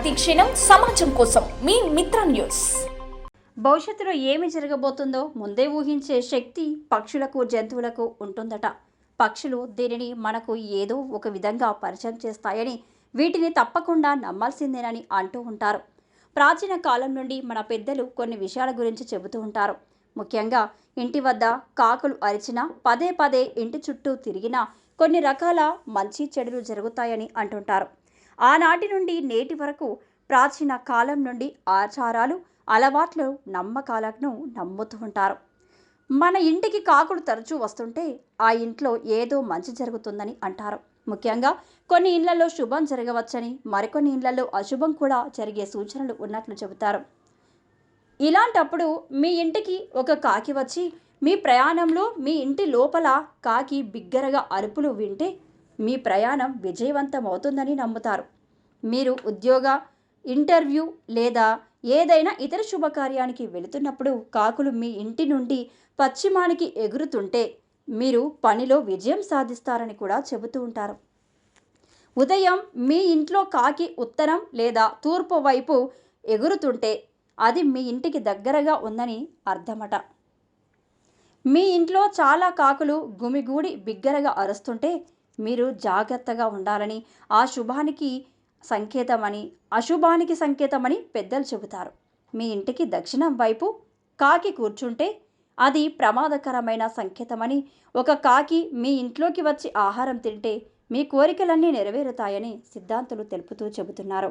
ప్రతిక్షణం సమాజం కోసం మీ మిత్ర న్యూస్. భవిష్యత్తులో ఏమి జరగబోతుందో ముందే ఊహించే శక్తి పక్షులకు జంతువులకు ఉంటుందట. పక్షులు దీనిని మనకు ఏదో ఒక విధంగా పరిచయం చేస్తాయని వీటిని తప్పకుండా నమ్మాల్సిందేనని అంటూ ఉంటారు. ప్రాచీన కాలం నుండి మన పెద్దలు కొన్ని విషయాల గురించి చెబుతూ ఉంటారు. ముఖ్యంగా ఇంటి వద్ద కాకులు అరిచినా పదే పదే ఇంటి చుట్టూ తిరిగినా కొన్ని రకాల మంచి చెడులు జరుగుతాయని అంటుంటారు. ఆనాటి నుండి నేటి వరకు ప్రాచీన కాలం నుండి ఆచారాలు అలవాట్లు నమ్మకాలను నమ్ముతూ ఉంటారు. మన ఇంటికి కాకులు తరచూ వస్తుంటే ఆ ఇంట్లో ఏదో మంచి జరుగుతుందని అంటారు. ముఖ్యంగా కొన్ని ఇళ్ళలో శుభం జరగవచ్చని మరికొన్ని ఇళ్ళలో అశుభం కూడా జరిగే సూచనలు ఉన్నట్లు చెబుతారు. ఇలాంటప్పుడు మీ ఇంటికి ఒక కాకి వచ్చి మీ ప్రయాణంలో మీ ఇంటి లోపల కాకి బిగ్గరగా అరుపులు వింటే మీ ప్రయాణం విజయవంతమవుతుందని నమ్ముతారు. మీరు ఉద్యోగ ఇంటర్వ్యూ లేదా ఏదైనా ఇతర శుభకార్యానికి వెళుతున్నప్పుడు కాకులు మీ ఇంటి నుండి పశ్చిమానికి ఎగురుతుంటే మీరు పనిలో విజయం సాధిస్తారని కూడా చెబుతూ ఉంటారు. ఉదయం మీ ఇంట్లో కాకి ఉత్తరం లేదా తూర్పు వైపు ఎగురుతుంటే అది మీ ఇంటికి దగ్గరగా ఉందని అర్థమట. మీ ఇంట్లో చాలా కాకులు గుమిగూడి బిగ్గరగా అరుస్తుంటే మీరు జాగ్రత్తగా ఉండాలని ఆ శుభానికి సంకేతమని అశుభానికి సంకేతమని పెద్దలు చెబుతారు. మీ ఇంటికి దక్షిణం వైపు కాకి కూర్చుంటే అది ప్రమాదకరమైన సంకేతమని ఒక కాకి మీ ఇంట్లోకి వచ్చి ఆహారం తింటే మీ కోరికలన్నీ నెరవేరుతాయని సిద్ధాంతులు తెలుపుతూ చెబుతున్నారు.